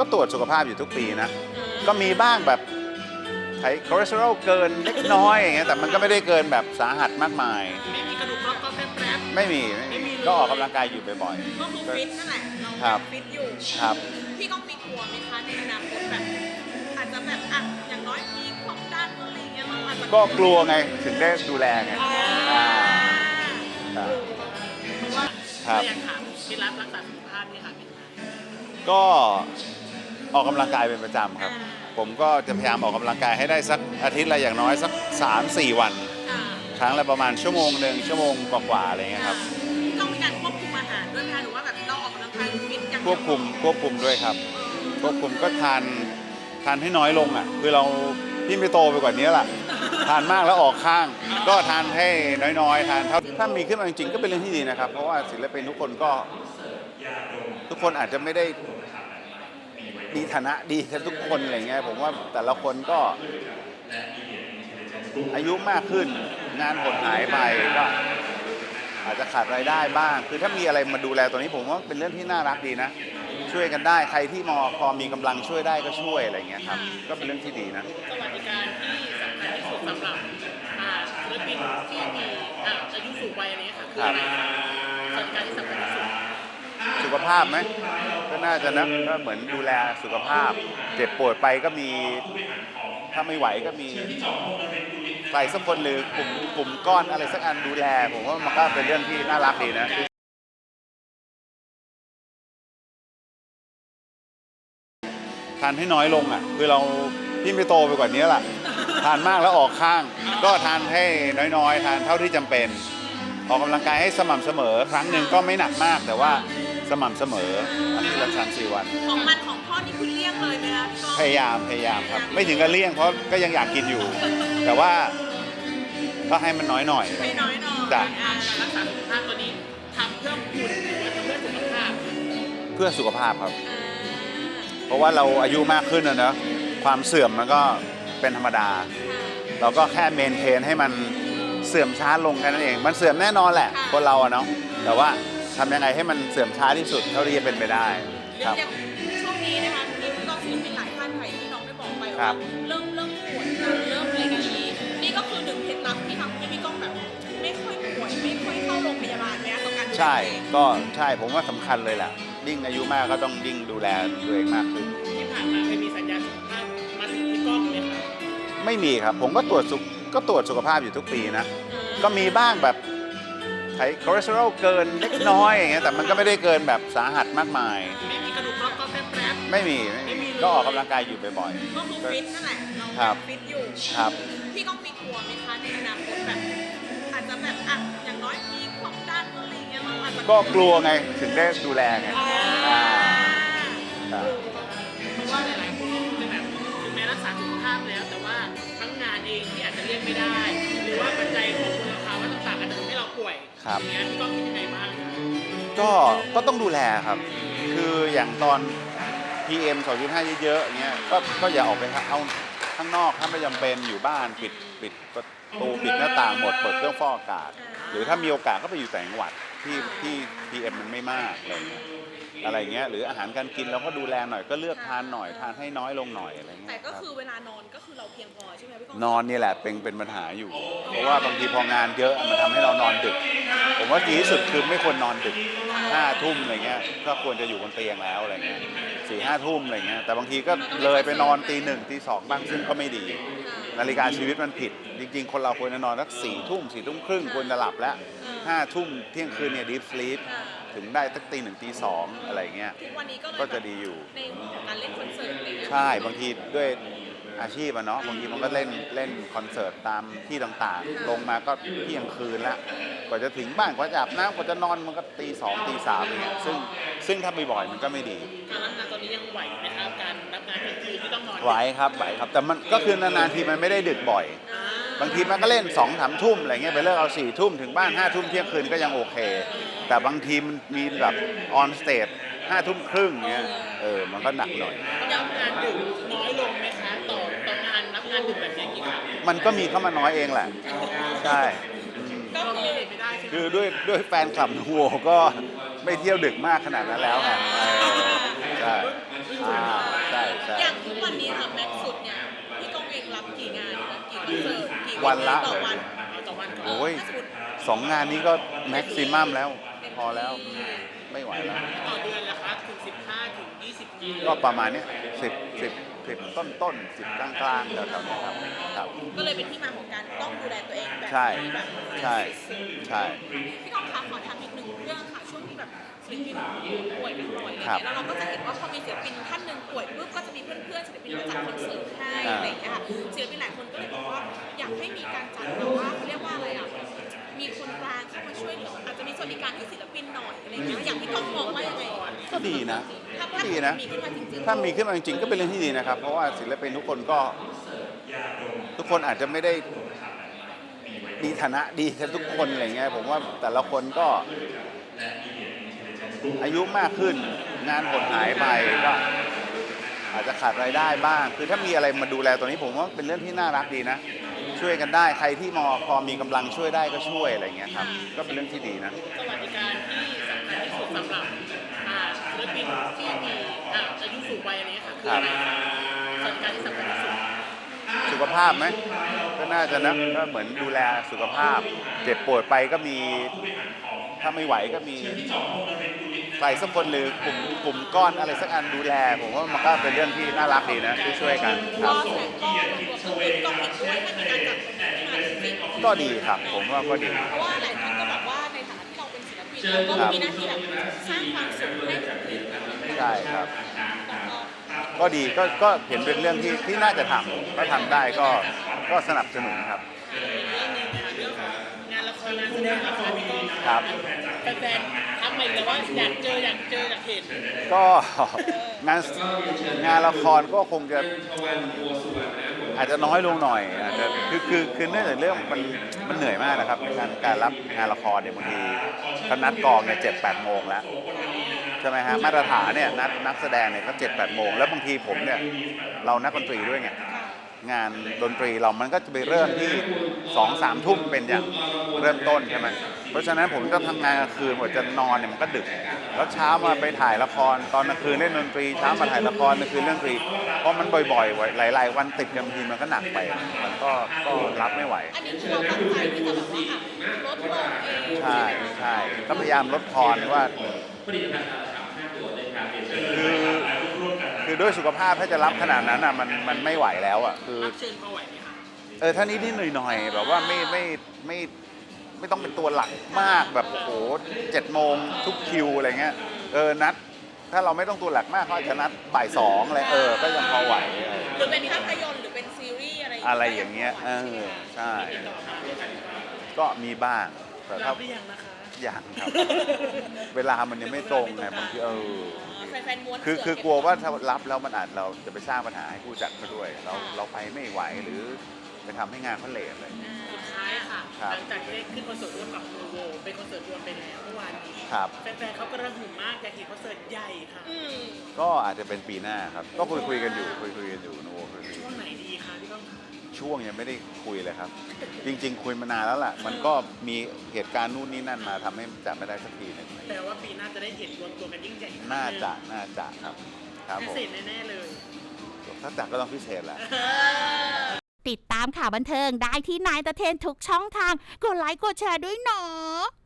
ก็ตรวจสุขภาพอยู่ทุกปีนะ ก็มีบ้างแบบไขคอเลสเตอรอลเกินเล็กน้อยอย่างเงี้ย แต่มันก็ไม่ได้เกินแบบสาหัสมากมาย ไม่มีกระดูกรอบก็แป๊บแป๊บ ไม่มี ไม่ไม่มีมีเลยก็ออกกำลังกายอยู่บ่อยก็คือฟิตนั่นแหละเราครับฟิตอยู่ๆครับ พี่ก้องมีกลัวไหมคะในอนาคตแบบ อาจจะแบบอะอย่างน้อยมีความดันอะไรอย่างเงี้ยเราอาจจะก็กลัวไงถึงได้ดูแลไงอ่าอ่า ครับเพราะว่าครับถ้าอยากถามเคล็ดลับรักษาสุขภาพนี่ค่ะเป็นยังไงก็ ออกกำลังกายเป็นประจำครับ ผมก็จะพยายามออกกำลังกายให้ได้สักอาทิตย์ละอย่างน้อยสัก 3-4 วันอ่าครั้งละประมาณชั่วโมงหนึ่งชั่วโมงกว่าๆอะไรเงี้ยครับพี่ก้องมีการควบคุมอาหารด้วยไหมคะหรือว่าแบบเราออกกำลังกายฟิตอย่างคเดียวบคุมควบคุมด้วยครับ ควบคุมก็ทานทานให้น้อยลงอะคือเราพี่ไม่โตไปกว่านี้ล่ะทานมากแล้วออกข้าง ก็ทานให้น้อยๆ ทานเท่าถ้ามีขึ้นมาจริงๆก็เป็นเรื่องที่ดีนะครับ เพราะว่าศิลปินทุกคนก็ ทุกคนอาจจะไม่ได้ มีฐานะดีกันทุกคนอะไรเงี้ยผมว่าแต่ละคนก็ อายุมากขึ้น งานหดหายไปก็อาจจะขาดรายได้บ้าง คือถ้ามีอะไรมาดูแลตัวนี้ผมว่าเป็นเรื่องที่น่ารักดีนะ ช่วยกันได้ใครที่มอพอมีกำลังช่วยได้ก็ช่วยอะไรเงี้ยครับ ก็เป็นเรื่องที่ดีนะ สวัสดิการที่สำคัญที่สุดสำหรับอ่าศิลปินที่มีอ่าอายุสูงวัยอะไรเงี้ยค่ะคืออะไรคะสวัสดิการที่สำคัญที่สุด สุขภาพไหมก็น่าจะนะก็เหมือนดูแลสุขภาพ เจ็บป่วยไปก็มีถ้าไม่ไหวก็มีใครสักคนหรือกลุ่มกลุ่มก้อนอะไรสักอันดูแล ผมว่ามันก็เป็นเรื่องที่น่ารักดีนะทานให้น้อยลงอะ คือเราพี่ไม่โตไปกว่านี้ล่ะ ทานมากแล้วออกข้าง ก็ทานให้น้อยๆ ทานเท่าที่จำเป็น ออกกำลังกายให้สม่ำเสมอ ครั้งหนึ่งก็ไม่หนักมากแต่ว่า สม่ำเสมออาทิตย์ละสามสี่วัน ของมันของพ่อนี่คุณเลี่ยงเลยไหมคะพี่ก้องพยายามพยายามครับ ไม่ถึงกับเลี่ยงเพราะก็ยังอยากกินอยู่ แต่ว่าก็ให้มันน้อยหน่อย ให้น้อยหน่อยจ้ะ อ่าการรักษาสุขภาพตัวนี้ทำเพื่อคุณหรือว่าทำเพื่อสุขภาพ เพื่อสุขภาพครับ อ่าเพราะว่าเราอายุมากขึ้นนะเนอะความเสื่อมมันก็เป็นธรรมดา เราก็แค่เมนเทนให้มันเสื่อมช้าลงแค่นั้นเอง มันเสื่อมแน่นอนแหละคนเราอะเนาะแต่ว่า ทำยังไงให้มันเสื่อมช้าที่สุดเท่าที่จะเป็นไปได้เดี๋คยวรับอย่างช่วงนี้นะคะมีพี่ก้องศิลปินหลายท่านค่ะอย่างที่น้องได้บอกไปครัว่าบ เริ่มเริ่มปวดหลังเริ่มอะไรกันนี้นี่ก็คือหนึ่งเคล็ดลับที่ทำให้พี่ก้องแบบ ไม่ค่อยป่วยไม่ค่อยเข้าโรงพยาบาลเนี่ยกับการดูแลใช่ ตัวเองก็ใช่ผมว่าสำคัญเลยแหละยิ่งอายุมากก็ต้องยิ่งดูแลตัวเองมากขึ้น ที่ผ่านมาเคยมีสัญญาณสุขภาพมาถึงที่กล้องไหมคะไม่มีครับ ผมก็ตรวจสุขก็ตรวจสุขภาพอยู่ทุกปีนะ ก็มีบ้างแบบ ไขคอเลสเตอรอลเกินเล็กน้อยอย่างเงี้ยแต่มันก็ไม่ได้เกินแบบสาหัสมากมาย ไม่มีกระดูกรอบก็แป๊บแป๊บไม่มีไม่ไม่มีมีเลยก็ออกกำลังกายอยู่บ่อยก็คือฟิตนั่นแหละเราครับฟิตอยู่ๆครับ พี่ก้องมีกลัวไหมคะในอนาคตแบบ อาจจะแบบอะอย่างน้อยมีความดันอะไรอย่างเงี้ยเราอาจจะก็กลัวไงถึงได้ดูแลไงอ่าอ่าครับเพราะว่าหลายๆคนจะแบบถึงแม้รักษาสุขภาพแล้ว แต่ว่าทั้งงานเองที่อาจจะเลี่ยงไม่ได้ ป่วยครับ อย่างเงี้ยพี่ก้องคิดยังไงบ้างคะก็ก็ต้องดูแลครับ คืออย่างตอน PM 2.5 เยอะๆอย่างเงี้ยก็ก็อย่าออกไปเอาข้างนอกถ้าไม่จำเป็นอยู่บ้านปิดปิดประตูปิดหน้าต่างหมดเปิดเครื่องฟอกอากาศ หรือถ้ามีโอกาสก็ไปอยู่แต่างจังหวัดที่ที่ PM มันไม่มากอะไรเงี้ย อะไรเงี้ยหรืออาหารการกินเราก็ดูแลหน่อยก็เลือกทานหน่อยทานให้น้อยลงหน่อยอะไรเงี้ยแต่ก็ครับคือเวลานอนก็คือเราเพียงพอใช่ไหมพี่ก้องนอนนี่แหละเป็นเป็นปัญหาอยู่ เพราะว่าบางทีพองานเยอะมันทำให้เรานอนดึก ผมว่าดีที่สุดคือไม่ควรนอนดึกห้าทุ่มอะไรเงี้ยก็ควรจะอยู่บนเตียงแล้วอะไรเงี้ยสี่ห้าทุ่มอะไรเงี้ยแต่บางทีก็เลยไปนอนตีหนึ่งตีสองบ้างซึ่งก็ไม่ดี นาฬิกาชีวิตมันผิด จริง ๆ คนเราควรจะนอนสักสี่ทุ่มสี่ทุ่มครึ่งควรจะหลับแล้วห้าทุ่มเที่ยงคืนเนี่ยดีฟสลีป ถึงได้สักตีหนึ่งตีสองอะไรเงี้ย ทุกวันนี้ก็เลยก็จะดีอยู่ ในมุมของการเล่นคอนเสิร์ตอะไรเงี้ยใช่บางทีด้วยอาชีพอะเนาะบางทีมันก็เล่นเล่นคอนเสิร์ตตามที่ต่างๆ ลงมาก็เที่ยงคืนละกว่าจะถึงบ้านกว่าจะอาบน้ำกว่าจะนอนมันก็ตีสองตีสามอะไรเงี้ยซึ่งซึ่งถ้าบ่อยๆมันก็ไม่ดี การรับงานตอนนี้ยังไหวไหมครับการรับงานกลางคืนที่ต้องนอนไหวครับไหวครับ แต่มันก็คือนานๆทีมันไม่ได้ดึกบ่อย อ่า บางทีมันก็เล่นสองสามทุ่มอะไรเงี้ยไปเลิกเอาสี่ทุ่มถึงบ้านห้าทุ่มเที่ยงคืนก็ยังโอเค แต่บางทีมันมีแบบออนสเตจห้าทุ่มครึ่งเงี้ยเออมันก็หนักหน่อยรับงานดึกน้อยลงไหมคะต่อต่องานรับงานดึกแบบนี้กี่ครั้งมันก็มีเข้ามาน้อยเองแหละใช่อืมก็ก็คือไม่ได้ใช่ไหมคือด้วยด้วยแฟนคลับหัวก็ไม่เที่ยวดึกมากขนาดนั้นแล้วไงเออใช่รู้อ่าใช่ใช่ อย่างทุกวันนี้ค่ะแม็กซ์สุดเนี่ย วันละ ต่อวันเอาต่อวันก่อนโอ้ย ถ้าสมมุติสองงานนี้ก็แม็กซิมัมแล้ว พอแล้วไม่ไหวแล้ว ต่อเดือนละคะถึง 15 ถึง 20กิโลก็ประมาณเนี้ยสิบสิบสิบต้นต้นสิบกลางกลางๆแถวๆเนี้ยครับครับ ก็เลยเป็นที่มาของการต้องดูแลตัวเองแบบใช่นี้แบบใช่ ใช่ พี่ก้องคะขอถามอีกหนึ่งเรื่องค่ะ ช่วงที่แบบศิลปินป่วยเป็นป่วยอะไรครับเงี้ยแล้วเราก็จะเห็นว่าพอมีศิลปินท่านหนึ่งป่วยปุ๊บก็จะมีเพื่อนๆศิลปินมาจัดคอนเสิร์ตให้อ่าอะไรอย่างเงี้ยค่ะศิลปินหลายคนก็เลยบอกว่าอยากให้ มีการจัดแบบว่าเขาเรียกว่าอะไรอะ มีคนกลางเข้ามาช่วยเหลืออาจจะมีสวัสดิการให้ศิลปินหน่อยอะไรเงี้ย อย่างพี่ก้องมองว่ายังไงก็ดีนะ ถ้าก็ถ้าดีนะ มีขึ้นมาจริงๆถ้ามีขึ้นมาจริงๆก็เป็นเรื่องที่ดีนะครับ เพราะว่าศิลปินทุกคนก็ ทุกคนอาจจะไม่ได้มีฐานะดีกันทุกคนอะไรเงี้ยผมว่าแต่ละคนก็ อายุมากขึ้น งานหดหายไปก็ อาจจะขาดรายได้บ้าง คือถ้ามีอะไรมาดูแลตัวนี้ผมว่าเป็นเรื่องที่น่ารักดีนะ ช่วยกันได้ ใครที่มอพอมีกำลังช่วยได้ก็ช่วยอะไรเงี้ยครับ ก็เป็นเรื่องที่ดีนะ สวัสดิการที่สำคัญที่สุดสำหรับอ่าศิลปินที่มีอ่าอายุสูงวัยอะไรเงี้ยค่ะคืออะไรคะสวัสดิการที่สำคัญที่สุด สุขภาพไหมก็น่าจะนะก็เหมือนดูแลสุขภาพ เจ็บป่วยไปก็มี ถ้าไม่ไหวก็มีใครสักคนหรือกลุ่มกลุ่มก้อนอะไรสักอันดูแล ผมว่ามันก็เป็นเรื่องที่น่ารักดีนะที่ช่วยกันคก็รับแสดงก็รวมๆก็เห็นด้วยถ้ามีการจัดขึ้นมาจริงๆก็ดีครับ ผมว่าก็ดีเพราะว่าหลายคนก็บอกว่าในฐานะที่เราเป็นศิลปินเราก็มีหน้าที่แบบสร้างความสุขให้คนอื่นใช่ครับแล้วก็ก็ดีก็ก็เห็นเป็นเรื่องที่ที่น่าจะทำถ้าทำได้ก็ก็สนับสนุนครับ ครงานแสดงละครพี่ก้องครับแฟนๆทักมาอีกแล้วว่าอยากเจออยากเจออยากเห็นก็งานงานละครก็คงจะอาจจะน้อยลงหน่อยอาจจะคือคือคือเนื่องจากเรื่องมันมันเหนื่อยมากนะครับการการรับงานละครเนี่ยบางทีเขานัดกองเนี่ยเจ็ดแปดโมงแล้วใช่ไหมฮะมาตรฐานเนี่ยนัดนักแสดงเนี่ยก็เจ็ดแปดโมงแล้วบางทีผมเนี่ยเรานักดนตรีด้วยไง งานดนตรีเรามันก็จะไปเริ่มที่สองสามทุ่มเป็นอย่างเริ่มต้นใช่ไหมเพราะฉะนั้นผมต้องทำงานกลางคืนกว่าจะนอนเนี่ยมันก็ดึก แล้วเช้ามาไปถ่ายละครตอนกลางคืนเล่นดนตรีเช้ามาถ่ายละครกลางคืนเล่นดนตรีเพราะมันบ่อยๆหลาย ๆ วันติดกันบางทีมันก็หนักไป มันก็ก็รับไม่ไหวอันนี้คือเราตั้งใจที่จะแบบว่าอะลดลงเองใช่ใช่ก็พยายามลดทอนว่าคือ คือด้วยสุขภาพถ้าจะรับขนาดนั้นอะมันมันไม่ไหวแล้วอะคือรับเชิญพอไหวไหมคะเออถ้านิดนิดหน่อยหน่อยๆแบบว่าไม่ไม่ไม่ไม่ต้องเป็นตัวหลักมากแบบโอ้โหเจ็ดโมงทุกคิวอะไรเงี้ยเออนัด ถ้าเราไม่ต้องตัวหลักมากเขาอาจจะนัดบ่ายสองอะไรเออก็ยังพอไหวเออหรือเป็นภาพยนตร์หรือเป็นซีรีส์อะไรอะไรอย่างเงี้ยเออใช่ติดต่อมาไหมคะพี่ก้องก็มีบ้างแต่รัถ้าบหรือยังนะคะอย่างครับ เวลามันยังไม่ตรงไงบางทีเออแฟนๆม้วนคือเสืคือกลัวว่าถ้ารับแล้วมันอาจเราจะไปสร้างปัญหาให้ผู้จัดเขาด้วย เราเราไปไม่ไหวหรือไปทำให้งานเขาเลทอะไรอย่างเงี้ยสุดท้ายค่ะ ครับ หลังจากที่ได้ขึ้นคอนเสิร์ตร่วมกับโนโวเป็นคอนเสิร์ตรวมไปแล้วเมื่อวานนี้ครับ แฟนๆเขาก็ระหึ่มมากอยากเห็นคอนเสิร์ตใหญ่ค่ะ อืมก็อาจจะเป็นปีหน้าครับ ก็คุยคุยๆกันอยู่คุยคุยๆกันอยู่โนคุยคุยช่วงไหนดีคะพี่ก้องคะ ช่วงยังไม่ได้คุยเลยครับ จริง ๆ คุยมานานแล้วล่ะ มันก็มีเหตุการณ์นู่นนี่นั่นมาทำให้จัดไม่ได้สักทีหนึงแต่ว่าปีหน้าจะได้เห็นรวมตัวกันยิ่งใหญ่อีกครั้งหนึ่งน่าจะน่าจะครับครับพิผมเศษแน่ๆเลย ถ้าจัดก็ต้องพิเศษแหละ ติดตามข่าวบันเทิงได้ที่นายตะเทนทุกช่องทาง กดไลค์กดแชร์ด้วยเนาะ